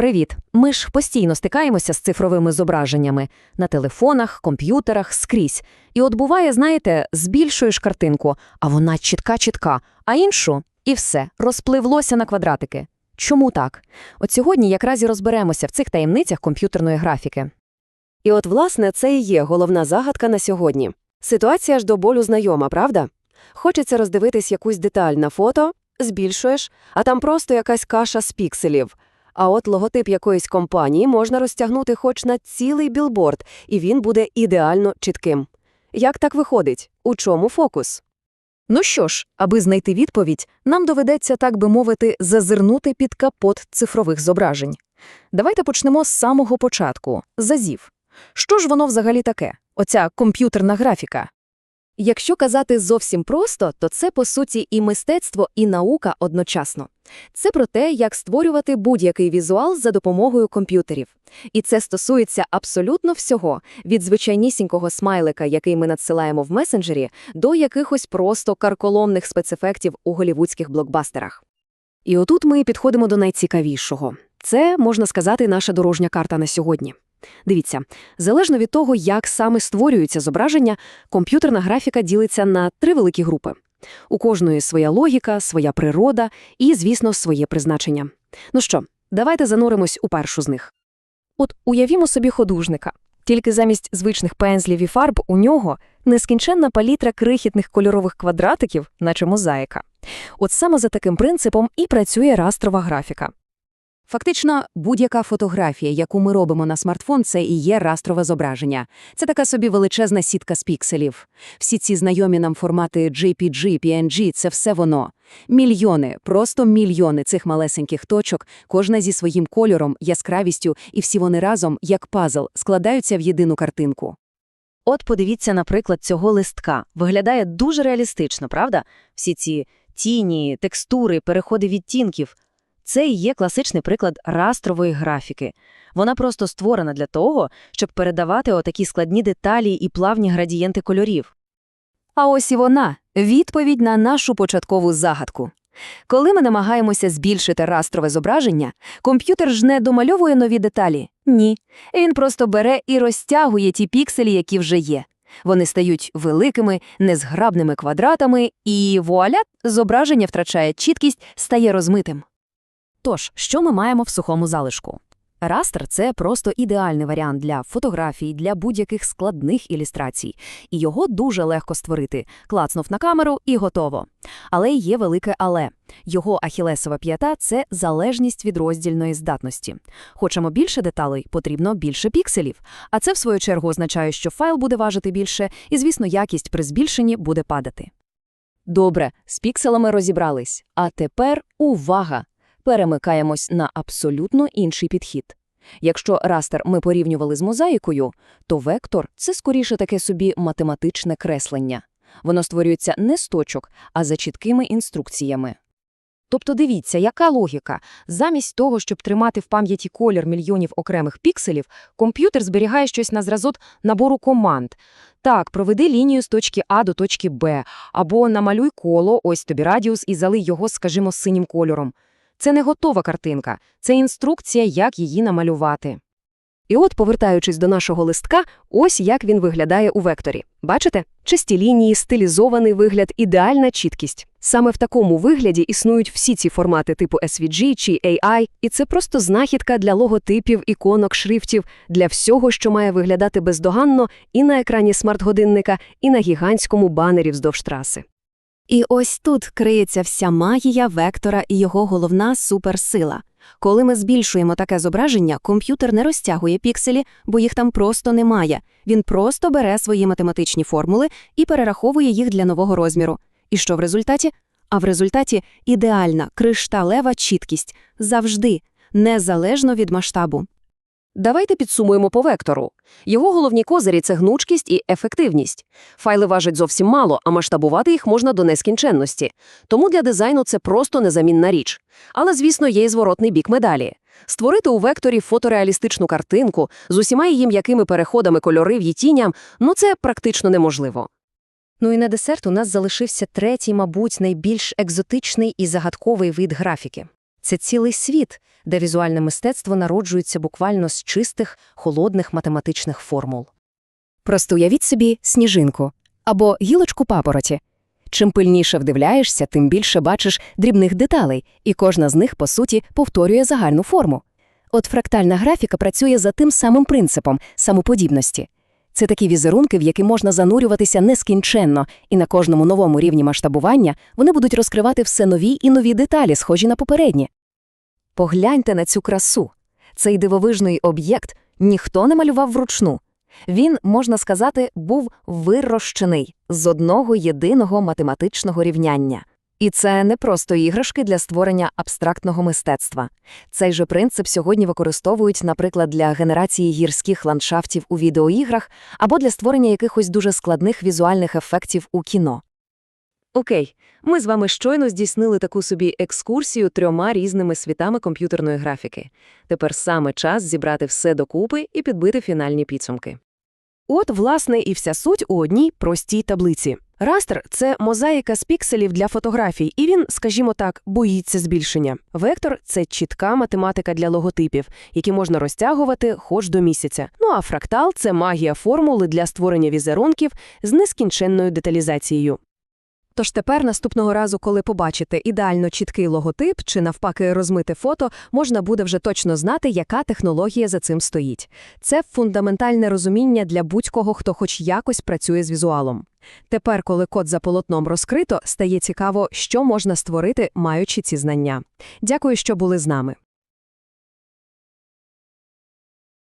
Привіт! Ми ж постійно стикаємося з цифровими зображеннями на телефонах, комп'ютерах, скрізь. І от буває, знаєте, збільшуєш картинку, а вона чітка-чітка, а іншу – і все, розпливлося на квадратики. Чому так? От сьогодні якраз і розберемося в цих таємницях комп'ютерної графіки. І от, власне, це і є головна загадка на сьогодні. Ситуація ж до болю знайома, правда? Хочеться роздивитись якусь деталь на фото, збільшуєш, а там просто якась каша з пікселів. А от логотип якоїсь компанії можна розтягнути хоч на цілий білборд, і він буде ідеально чітким. Як так виходить? У чому фокус? Ну що ж, аби знайти відповідь, нам доведеться, так би мовити, зазирнути під капот цифрових зображень. Давайте почнемо з самого початку – з азів. Що ж воно взагалі таке? Оця комп'ютерна графіка? Якщо казати зовсім просто, то це, по суті, і мистецтво, і наука одночасно. Це про те, як створювати будь-який візуал за допомогою комп'ютерів. І це стосується абсолютно всього, від звичайнісінького смайлика, який ми надсилаємо в месенджері, до якихось просто карколомних спецефектів у голівудських блокбастерах. І отут ми підходимо до найцікавішого. Це, можна сказати, наша дорожня карта на сьогодні. Дивіться, залежно від того, як саме створюються зображення, комп'ютерна графіка ділиться на три великі групи. У кожної своя логіка, своя природа і, звісно, своє призначення. Ну що, давайте зануримось у першу з них. От уявімо собі художника. Тільки замість звичних пензлів і фарб у нього нескінченна палітра крихітних кольорових квадратиків, наче мозаїка. От саме за таким принципом і працює растрова графіка. Фактично, будь-яка фотографія, яку ми робимо на смартфон, це і є растрове зображення. Це така собі величезна сітка з пікселів. Всі ці знайомі нам формати JPG, PNG – це все воно. Мільйони, просто мільйони цих малесеньких точок, кожна зі своїм кольором, яскравістю, і всі вони разом, як пазл, складаються в єдину картинку. От подивіться, наприклад, цього листка. Виглядає дуже реалістично, правда? Всі ці тіні, текстури, переходи відтінків – це і є класичний приклад растрової графіки. Вона просто створена для того, щоб передавати отакі складні деталі і плавні градієнти кольорів. А ось і вона відповідь на нашу початкову загадку. Коли ми намагаємося збільшити растрове зображення, комп'ютер ж не домальовує нові деталі. Ні. Він просто бере і розтягує ті пікселі, які вже є. Вони стають великими, незграбними квадратами, і вуаля, зображення втрачає чіткість, стає розмитим. Тож, що ми маємо в сухому залишку? Растер це просто ідеальний варіант для фотографій, для будь-яких складних ілюстрацій, і його дуже легко створити. Клацнув на камеру і готово. Але є велике але. Його ахілесова п'ята це залежність від роздільної здатності. Хочемо більше деталей, потрібно більше пікселів. А це, в свою чергу, означає, що файл буде важити більше, і, звісно, якість при збільшенні буде падати. Добре, з пікселами розібрались. А тепер увага! Перемикаємось на абсолютно інший підхід. Якщо растер ми порівнювали з мозаїкою, то вектор це скоріше таке собі математичне креслення. Воно створюється не з точок, а за чіткими інструкціями. Тобто дивіться, яка логіка. Замість того, щоб тримати в пам'яті колір мільйонів окремих пікселів, комп'ютер зберігає щось на зразок набору команд. Так, проведи лінію з точки А до точки Б, або намалюй коло, ось тобі радіус, і залий його, скажімо, синім кольором. Це не готова картинка, це інструкція, як її намалювати. І от, повертаючись до нашого листка, ось як він виглядає у векторі. Бачите? Чисті лінії, стилізований вигляд, ідеальна чіткість. Саме в такому вигляді існують всі ці формати типу SVG чи AI, і це просто знахідка для логотипів, іконок, шрифтів, для всього, що має виглядати бездоганно і на екрані смарт-годинника, і на гігантському банері вздовж траси. І ось тут криється вся магія вектора і його головна суперсила. Коли ми збільшуємо таке зображення, комп'ютер не розтягує пікселі, бо їх там просто немає. Він просто бере свої математичні формули і перераховує їх для нового розміру. І що в результаті? А в результаті ідеальна кришталева чіткість завжди, незалежно від масштабу. Давайте підсумуємо по вектору. Його головні козирі це гнучкість і ефективність. Файли важать зовсім мало, а масштабувати їх можна до нескінченності. Тому для дизайну це просто незамінна річ. Але, звісно, є й зворотний бік медалі. Створити у векторі фотореалістичну картинку з усіма її м'якими переходами кольорів і тіням ну це практично неможливо. Ну і на десерт у нас залишився третій, мабуть, найбільш екзотичний і загадковий вид графіки. Це цілий світ, де візуальне мистецтво народжується буквально з чистих, холодних математичних формул. Просто уявіть собі сніжинку або гілочку папороті. Чим пильніше вдивляєшся, тим більше бачиш дрібних деталей, і кожна з них, по суті, повторює загальну форму. От фрактальна графіка працює за тим самим принципом самоподібності. Це такі візерунки, в які можна занурюватися нескінченно, і на кожному новому рівні масштабування вони будуть розкривати все нові і нові деталі, схожі на попередні. Погляньте на цю красу. Цей дивовижний об'єкт ніхто не малював вручну. Він, можна сказати, був вирощений з одного єдиного математичного рівняння. І це не просто іграшки для створення абстрактного мистецтва. Цей же принцип сьогодні використовують, наприклад, для генерації гірських ландшафтів у відеоіграх або для створення якихось дуже складних візуальних ефектів у кіно. Окей, ми з вами щойно здійснили таку собі екскурсію трьома різними світами комп'ютерної графіки. Тепер саме час зібрати все докупи і підбити фінальні підсумки. От, власне, і вся суть у одній простій таблиці. Растер – це мозаїка з пікселів для фотографій, і він, скажімо так, боїться збільшення. Вектор – це чітка математика для логотипів, які можна розтягувати хоч до місяця. Ну а фрактал – це магія формули для створення візерунків з нескінченною деталізацією. Тож тепер наступного разу, коли побачите ідеально чіткий логотип чи навпаки розмите фото, можна буде вже точно знати, яка технологія за цим стоїть. Це фундаментальне розуміння для будь-кого, хто хоч якось працює з візуалом. Тепер, коли код за полотном розкрито, стає цікаво, що можна створити, маючи ці знання. Дякую, що були з нами.